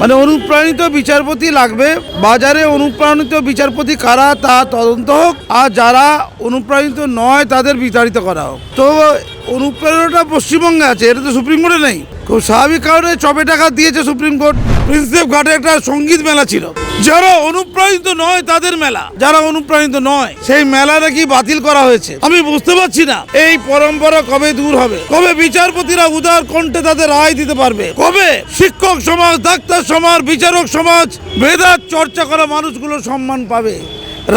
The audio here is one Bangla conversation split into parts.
মানে অনুপ্রাণিত বিচারপতি লাগবে। বাজারে অনুপ্রাণিত বিচারপতি কারা, তা তদন্ত হোক। আর যারা অনুপ্রাণিত নয়, তাদের বিতাড়িত করা হোক। তো অনুপ্রেরণাটা পশ্চিমবঙ্গে আছে, এটা তো সুপ্রিম কোর্টে নেই। খুব স্বাভাবিক কারণে চপে টাকা দিয়েছে সুপ্রিম কোর্ট। প্রিন্সেপ ঘাটে একটা সংগীত মেলা ছিল। যারা অনুপ্রাণিত নয় তাদের মেলা। যারা অনুপ্রাণিত নয়, সেই মেলা নাকি বাতিল করা হয়েছে? আমি বুঝতে পারছি না। এই পরম্পরা কবে দূর হবে? কবে বিচারপতিরা উদার কণ্ঠে তাদের রায় দিতে পারবে? কবে শিক্ষক সমাজ, ডাক্তার সমাজ, বিচারক সমাজ, বেদাত চর্চা করা মানুষগুলো সম্মান পাবে?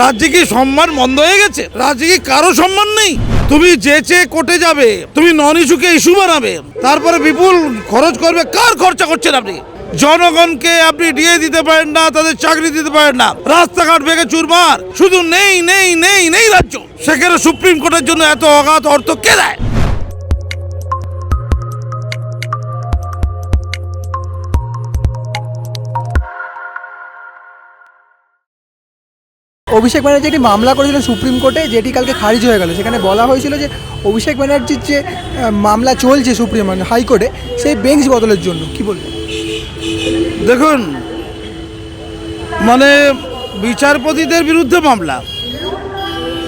রাজ্যে কি সম্মান বন্ধ হয়ে গেছে? রাজ্যে কি কারও সম্মান নেই? তুমি যে যেচে কোর্টে যাবে, তুমি নন ইস্যুকে ইস্যু বানাবে, তারপরে বিপুল খরচ করবে, কার খরচা করছেন আপনি? জনগণকে আপনি দিয়ে দিতে পারেন না, তাদের চাকরি দিতে পারেন না। রাস্তাঘাট ভেঙে চুরমার, শুধু নেই নেই নেই নেই রাজ্য। সেখানে সুপ্রিম কোর্টের জন্য এত অগাধ অর্থ কে দেয়? অভিষেক ব্যানার্জি একটি মামলা করেছিলেন সুপ্রিম কোর্টে, যেটি কালকে খারিজ হয়ে গেল। সেখানে বলা হয়েছিল যে, অভিষেক ব্যানার্জির যে মামলা চলছে সুপ্রিম মানে হাইকোর্টে, সেই বেঞ্চ বদলের জন্য। কি বলবেন? দেখুন মানে বিচারপতিদের বিরুদ্ধে মামলা।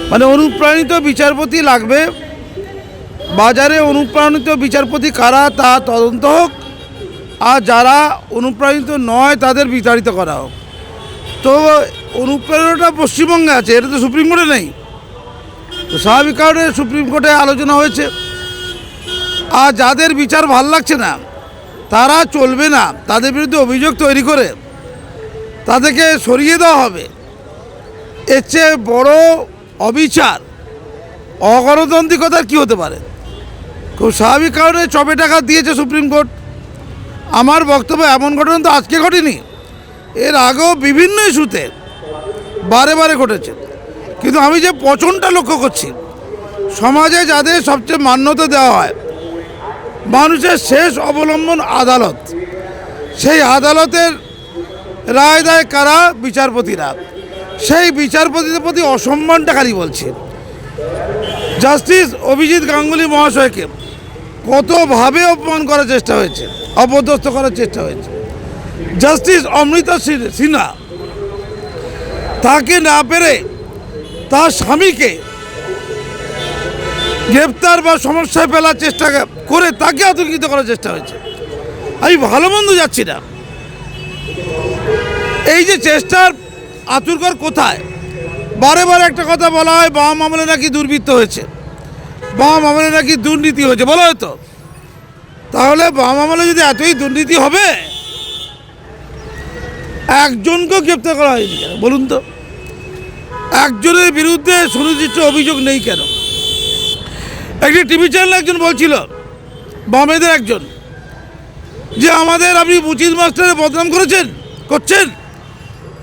মানে অনুপ্রাণিত বিচারপতি লাগবে। বাজারে অনুপ্রাণিত বিচারপতি কারা, তা তদন্ত হোক। আর যারা অনুপ্রাণিত নয়, তাদের বিতাড়িত করা হোক। তো অনুপ্রেরণাটা পশ্চিমবঙ্গে আছে, এটা তো সুপ্রিম কোর্টে নেই। তো স্বাভাবিক কারণে সুপ্রিম কোর্টে আলোচনা হয়েছে। আর যাদের বিচার ভালো লাগছে না, তারা চলবে না। তাদের বিরুদ্ধে অভিযোগ তৈরি করে তাদেরকে সরিয়ে দেওয়া হবে। এর চেয়ে বড় অবিচার অগণতান্ত্রিকতার কী হতে পারে? খুব স্বাভাবিক কারণে চপে টাকা দিয়েছে সুপ্রিম কোর্ট। আমার বক্তব্য এমন ঘটনা তো আজকে ঘটেনি। এর আগেও বিভিন্ন ইস্যুতে বারে বারে ঘটেছে। কিন্তু আমি যে পচনটা লক্ষ্য করছি, সমাজে যাদের সবচেয়ে মান্যতা দেওয়া হয়, মানুষের শেষ অবলম্বন আদালত। সেই আদালতের রায় দেয় কারা? বিচারপতিরা। সেই বিচারপতিদের প্রতি অসম্মানটা খালি বলছি। জাস্টিস অভিজিৎ গাঙ্গুলি মহাশয়কে কতভাবে অপমান করার চেষ্টা হয়েছে, অপদস্থ করার চেষ্টা হয়েছে। জাস্টিস অমৃতা সিন- সিনহা তাকে না পেরে তার স্বামীকে গ্রেপ্তার বা সমস্যায় ফেলার চেষ্টা করে তাকে আতঙ্কিত করার চেষ্টা হয়েছে। আমি ভালো মন্দ যাচ্ছি না। এই যে চেষ্টার আতুরকর কোথায়? বারে বারে একটা কথা বলা হয়, বাম আমলে নাকি দুর্বৃত্ত হয়েছে। বাম আমলে নাকি দুর্নীতি হয়েছে, বলা হয়তো। তাহলে বাম আমলে যদি এতই দুর্নীতি হবে, একজনকেও গ্রেপ্তার করা হয়নি বলুন তো। একজনের বিরুদ্ধে সুনির্দিষ্ট অভিযোগ নেই কেন? একটি টিভি চ্যানেল একজন বলছিল, বামেদের একজন, যে আমাদের আপনি মুচিদ মাস্টারে বদনাম করেছেন, করছেন?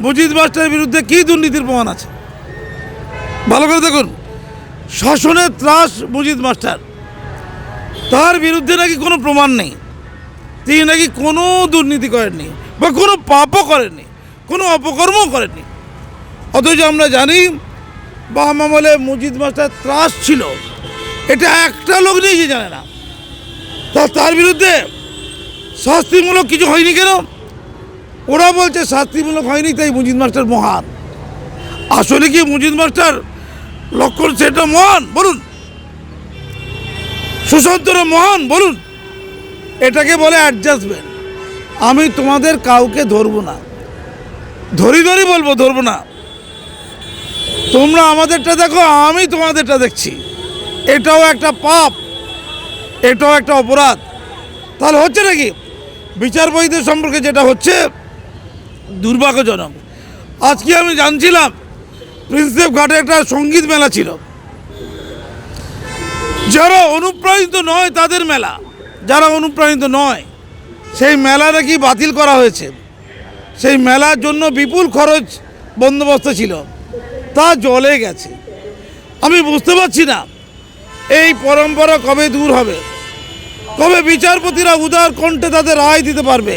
মুজিদ মাস্টারের বিরুদ্ধে কী দুর্নীতির প্রমাণ আছে? ভালো করে দেখুন শাসনের ত্রাস মুজিদ মাস্টার। তার বিরুদ্ধে নাকি কোনো প্রমাণ নেই। তিনি নাকি কোনো দুর্নীতি করেননি বা কোনো পাপও করেননি, কোনো অপকর্মও করেননি। অথচ আমরা জানি বাম আমলে মুজিদ মাস্টার ত্রাস ছিল। এটা একটা লোক নেই যে জানে না। তা তার বিরুদ্ধে শাস্তিমূলক কিছু হয়নি কেন? ওরা বলছে শাস্তিমূলক হয়নি, তাই মুজিদ মাস্টার মহান। আসলে কি মুজিদ মাস্টার লক্ষণ সেটা মহান? বলুন। সুশান্তর মহান, বলুন। এটাকে বলে অ্যাডজাস্টমেন্ট আমি তোমাদের কাউকে ধরবো না। ধরি ধরি বলব, ধরবো না। তোমরা আমাদেরটা দেখো, আমি তোমাদেরটা দেখছি। এটাও একটা পাপ, এটাও একটা অপরাধ। তাহলে হচ্ছে নাকি? বিচারপতিদের সম্পর্কে যেটা হচ্ছে, দুর্ভাগ্যজনক। আজকে আমি জানছিলাম প্রিন্সেপ ঘাটে একটা সংগীত মেলা ছিল। যারা অনুপ্রাণিত নয় তাদের মেলা। যারা অনুপ্রাণিত নয়, সেই মেলা নাকি বাতিল করা হয়েছে? সেই মেলার জন্য বিপুল খরচ বন্দোবস্ত ছিল। তা জলে গেছে। আমি বুঝতে পারছি না, এই পরম্পরা কবে দূর হবে? কবে বিচারপতিরা উদার কণ্ঠে তাদের রায় দিতে পারবে?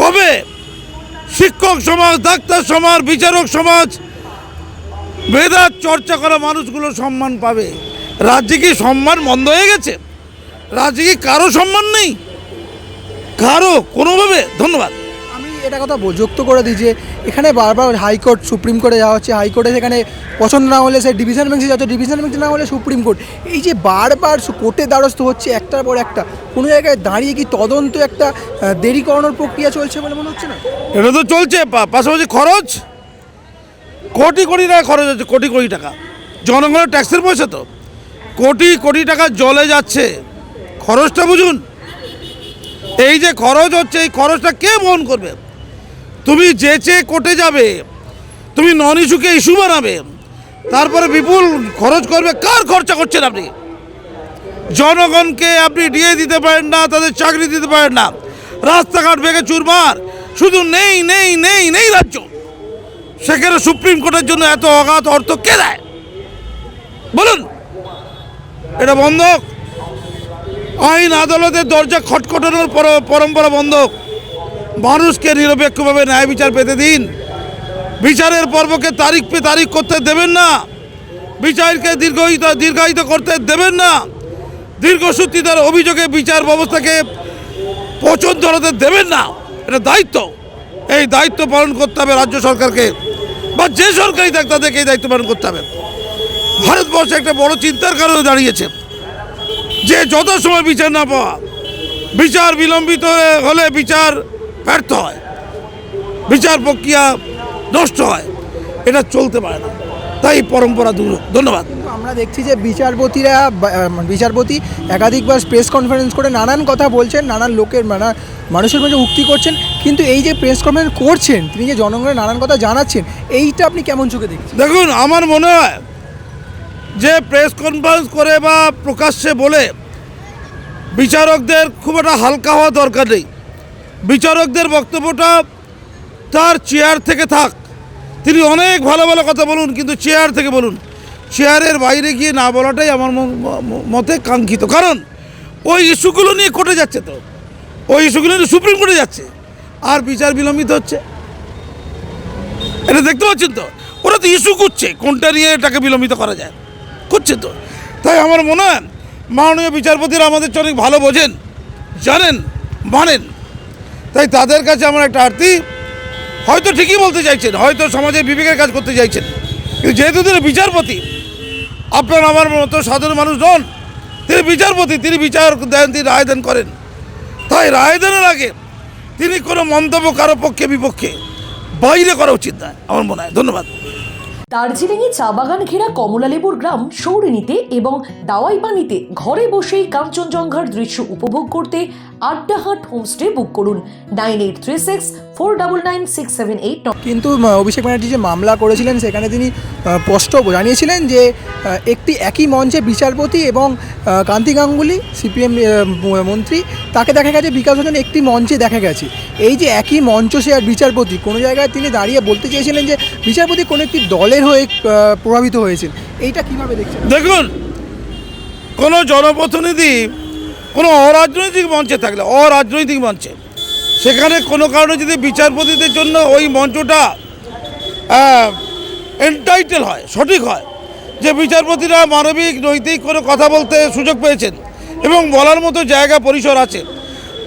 কবে শিক্ষক সমাজ, ডাক্তার সমাজ, বিচারক সমাজ, বেদাত চর্চা করা মানুষগুলো সম্মান পাবে? রাজ্যে কি সম্মান বন্ধ হয়ে গেছে? রাজ্যে কি কারও সম্মান নেই? কারও কোনোভাবে? ধন্যবাদ। এটা কথা যুক্ত করে দিই যে এখানে বারবার হাইকোর্ট, সুপ্রিম কোর্টে যাওয়া হচ্ছে। হাইকোর্টে সেখানে পছন্দ না হলে সে ডিভিশন বেঞ্চে যাচ্ছে। ডিভিশন বেঞ্চে না হলে সুপ্রিম কোর্ট। এই যে বারবার কোর্টের দ্বারস্থ হচ্ছে একটার পর একটা, কোনো জায়গায় দাঁড়িয়ে কি তদন্ত একটা দেরি করানোর প্রক্রিয়া চলছে বলে মনে হচ্ছে না? এটা তো চলছে। পাশাপাশি খরচ? কোটি কোটি টাকা খরচ হচ্ছে, কোটি কোটি টাকা। জনগণের ট্যাক্সের পয়সা তো। কোটি কোটি টাকা জলে যাচ্ছে। খরচটা বুঝুন। এই যে খরচ হচ্ছে, এই খরচটা কে বহন করবে? তুমি যে চেয়ে কোর্টে যাবে, তুমি নন ইস্যুকে ইস্যু বানাবে, তারপরে বিপুল খরচ করবে, কার খরচা করছেন আপনি? জনগণকে আপনি ডিএ দিতে পারেন না, তাদের চাকরি দিতে পারেন না। রাস্তাঘাট ভেঙে চুরমার, শুধু নেই নেই নেই নেই রাজ্য। সেখানে সুপ্রিম কোর্টের জন্য এত অগাধ অর্থ কে দেয়? বলুন। এটা বন্ধ আইন আদালতের দরজা খটখটানোর পর- পরম্পরা বন্ধ। মানুষকে নিরপেক্ষভাবে ন্যায় বিচার পেতে দিন। বিচারের পর্বকে তারিখ পে তারিখ করতে দেবেন না। বিচারকে দীর্ঘায়িত দীর্ঘায়িত করতে দেবেন না। দীর্ঘসূত্রিতার অভিযোগে বিচার ব্যবস্থাকে পচন ধরাতে দেবেন না। এটা দায়িত্ব। এই দায়িত্ব পালন করতে হবে রাজ্য সরকারকে। বা যে সরকারই থাক তাদেরকে এই দায়িত্ব পালন করতে হবে। ভারতবর্ষে একটা বড় চিন্তার কারণে দাঁড়িয়েছে। যে যত সময় বিচার না পাওয়া, বিচার বিলম্বিত হলে- হলে বিচার ব্যর্থ হয়। বিচার প্রক্রিয়া নষ্ট হয়। এটা চলতে পারে না। তাই পরম্পরা দূর ধন্যবাদ। আমরা দেখছি যে বিচারপতিরা বিচারপতি একাধিকবার প্রেস কনফারেন্স করে নানান কথা বলছেন নানান লোকের নানা মানুষের মধ্যে উক্তি করছেন। কিন্তু এই যে প্রেস কনফারেন্স করছেন তিনি যে জনগণের নানান কথা জানাচ্ছেন এইটা আপনি কেমন চোখে দেখছেন? দেখুন আমার মনে হয় যে প্রেস কনফারেন্স করে বা প্রকাশ্যে বলে বিচারকদের খুব একটা হালকা হওয়া দরকার নেই। বিচারকদের বক্তব্যটা তার চেয়ার থেকে থাক। তিনি অনেক ভালো ভালো কথা বলুন, কিন্তু চেয়ার থেকে বলুন। চেয়ারের বাইরে গিয়ে না বলাটাই আমার মতে কাঙ্ক্ষিত। কারণ ওই ইস্যুগুলো নিয়ে কোর্টে যাচ্ছে তো। ওই ইস্যুগুলো নিয়ে সুপ্রিম কোর্টে যাচ্ছে। আর বিচার বিলম্বিত হচ্ছে। এটা দেখতে পাচ্ছেন তো? ওরা তো ইস্যু করছে, কোনটা নিয়ে এটাকে বিলম্বিত করা যায়। করছে তো। তাই আমার মনে হয় মাননীয় বিচারপতিরা আমাদের অনেক ভালো বোঝেন, জানেন, মানেন। তাই তাদের কাছে আমার একটা আর্তি হয়তো ঠিকই বলতে চাইছেন, হয়তো সমাজের বিবেকের কাজ করতে চাইছেন। কিন্তু যেহেতু তিনি বিচারপতি, আপনার আমার মতো সাধারণ মানুষ নন তিনি বিচারপতি, তিনি বিচার দেন, তিনি রায় দান করেন। তাই রায় দানের আগে তিনি কোনো মন্তব্য কারও পক্ষে, বিপক্ষে বাইরে করা উচিত নয়, আমার মনে হয়। ধন্যবাদ। দার্জিলিংয়ে চা বাগান ঘেরা কমলালেবুর গ্রাম সৌরিনীতে এবং দাওয়াই পানিতে ঘরে বসেই কাঞ্চনজঙ্ঘার দৃশ্য উপভোগ করতে আড্ডাহাট হোমস্টে বুক করুন। Nine eight three six four double nine six seven eight কিন্তু অভিষেক ব্যানার্জি যে মামলা করেছিলেন, সেখানে তিনি স্পষ্ট জানিয়েছিলেন যে একটি একই মঞ্চে বিচারপতি এবং কান্তি গাঙ্গুলি, সিপিএম মন্ত্রী, তাকে দেখা গেছে, বিকাশ রঞ্জন একটি মঞ্চে দেখা গেছে। এই যে একই মঞ্চ সে আর বিচারপতি, কোনো জায়গায় তিনি দাঁড়িয়ে বলতে চেয়েছিলেন যে, বিচারপতি কোনো একটি দলের হয়ে প্রভাবিত হয়েছেন। এইটা কীভাবে দেখছেন? দেখুন, কোনো জনপ্রতিনিধি, কোনো অরাজনৈতিক মঞ্চে থাকলে, অরাজনৈতিক মঞ্চে, সেখানে কোনো কারণে যদি বিচারপতিদের জন্য ওই মঞ্চটা এন্টাইটেল হয়, সঠিক হয়, যে বিচারপতিরা মানবিক, নৈতিক কোনো কথা বলতে সুযোগ পেয়েছেন এবং বলার মতো জায়গা, পরিসর আছে,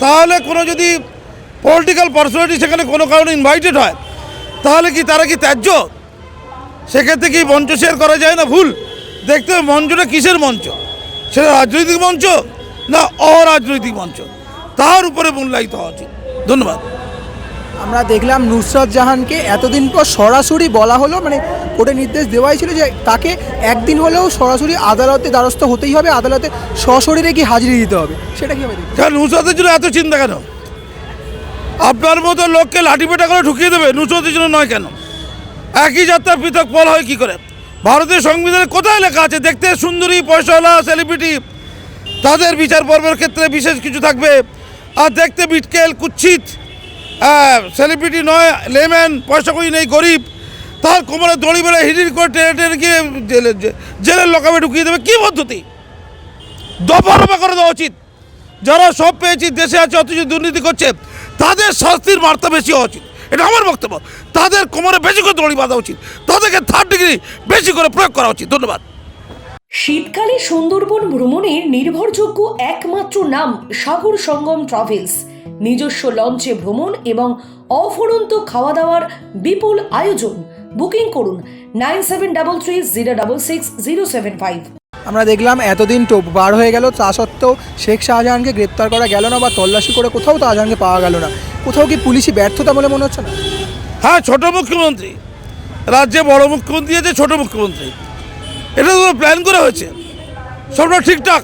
তাহলে কোনো যদি পলিটিক্যাল পার্সোনালিটি সেখানে কোনো কারণে ইনভাইটেড হয়, তাহলে কি তারা কি ত্যায্য? সেক্ষেত্রে কি মঞ্চ শেয়ার করা যায় না ভুল? দেখতে হবে মঞ্চটা কিসের মঞ্চ? সেটা রাজনৈতিক মঞ্চ না অরাজনৈতিক মঞ্চ? তার উপরে মূল্যায়িত হওয়া উচিত। ধন্যবাদ। আমরা দেখলাম নুসরাত জাহানকে এতদিন পর সরাসরি বলা হলো মানে কোর্টে নির্দেশ দেওয়াই ছিল যে তাকে একদিন হলেও সরাসরি আদালতে দ্বারস্থ হতেই হবে আদালতে সশরীরে কি হাজিরি দিতে হবে। সেটা কীভাবে দেখবেন কেন নুসরাতের জন্য এত চিন্তা কেন? আপনার মতো লোককে লাঠি পেটা করে ঢুকিয়ে দেবে নুসরাতের জন্য নয় কেন? একই যাত্রার পৃথক ফল হয় কী করে? ভারতের সংবিধানে কোথায় লেখা আছে? দেখতে সুন্দরী, পয়সাওয়ালা সেলিব্রিটি তাদের বিচার পর্বের ক্ষেত্রে বিশেষ কিছু থাকবে। আর দেখতে বিটকেল, কুচ্ছিত সেলিব্রিটি নয় লেম্যান পয়সা করি নেই, গরিব। তার কোমরে দড়ি বেড়ে হিডির করে টেনে টেনে গিয়ে জেলে জেলের লোকাবে ঢুকিয়ে দেবে। কী পদ্ধতি? দফা রফা করে দেওয়া উচিত। যারা সব পেয়েছি, দেশে আছে, অথচ দুর্নীতি করছে, তাদের শাস্তির বার্তা বেশি হওয়া উচিত। এটা আমার বক্তব্য। তাদের কোমরে বেশি করে দড়ি বাঁধা উচিত। তাদেরকে থার্ড ডিগ্রি বেশি করে প্রয়োগ করা উচিত। ধন্যবাদ। শীতকালে সুন্দরবন ভ্রমণের নির্ভরযোগ্য একমাত্র নাম সাগর সঙ্গম ট্রাভেলস নিজস্ব লঞ্চে ভ্রমণ এবং অফুরন্ত খাওয়া দাওয়ার বিপুল আয়োজন। বুকিং করুন nine seven double three zero double six zero seven five. আমরা দেখলাম এতদিন তো বার হয়ে গেল, তা সত্ত্বেও শেখ শাহজাহানকে গ্রেপ্তার করা গেল না বা তল্লাশি করে কোথাও শাহজাহানকে পাওয়া গেল না। কোথাও কি পুলিশি ব্যর্থতা বলে মনে হচ্ছে না? হ্যাঁ ছোট মুখ্যমন্ত্রী। রাজ্যে বড় মুখ্যমন্ত্রী আছে, ছোট মুখ্যমন্ত্রী। এটা তো প্ল্যান করা হয়েছে। সবটা ঠিকঠাক।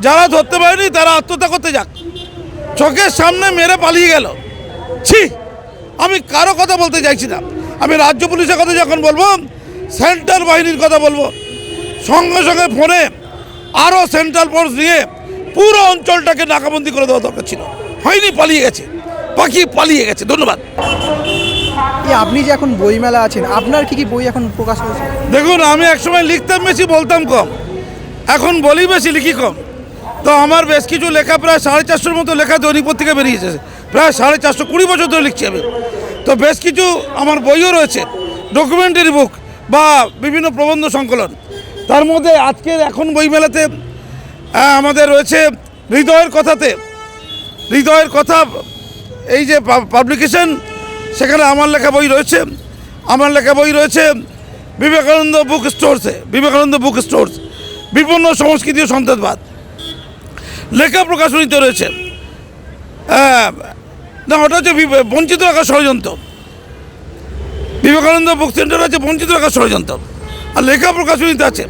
যারা ধরতে পারেনি, তারা আত্মহত্যা করতে যাক। চোখের সামনে মেরে পালিয়ে গেল। ছি! আমি কারও কথা বলতে চাইছি না। আমি রাজ্য পুলিশের কথা যখন বলব সেন্ট্রাল বাহিনীর কথা বলব সঙ্গে সঙ্গে ফোনে আরও সেন্ট্রাল ফোর্স নিয়ে পুরো অঞ্চলটাকে নাকাবন্দি করে দেওয়া দরকার ছিল। হয়নি পালিয়ে গেছে। পাখি পালিয়ে গেছে। ধন্যবাদ। আপনি যে এখন বইমেলা আছেন আপনার কি কি বই এখন প্রকাশ হয়েছে? দেখুন আমি একসময় লিখতাম বেশি বলতাম কম। এখন বলি বেশি লিখি কম। তো আমার বেশ কিছু লেখা প্রায় সাড়ে চারশোর মতো লেখা দৈনিক পত্রিকা বেরিয়েছে প্রায় সাড়ে চারশো কুড়ি বছর ধরে লিখছি আমি। তো বেশ কিছু আমার বইও রয়েছে ডকুমেন্টারি বুক বা বিভিন্ন প্রবন্ধ সংকলন। তার মধ্যে আজকের এখন বইমেলাতে আমাদের রয়েছে হৃদয়ের কথাতে। হৃদয়ের কথা, এই যে পাবলিকেশন সেখানে আমার লেখা বই রয়েছে। আমার লেখা বই রয়েছে বিবেকানন্দ বুক স্টোরসে বিবেকানন্দ বুক স্টোরস, বিপন্ন সংস্কৃতি ও সন্ত্রাসবাদ লেখা প্রকাশনীতে রয়েছে। না, ওটা হচ্ছে বঞ্চিত রাখার ষড়যন্ত্র। বিবেকানন্দ বুক সেন্টার আছে বঞ্চিত রাখার ষড়যন্ত্র। আর লেখা প্রকাশনীতে আছে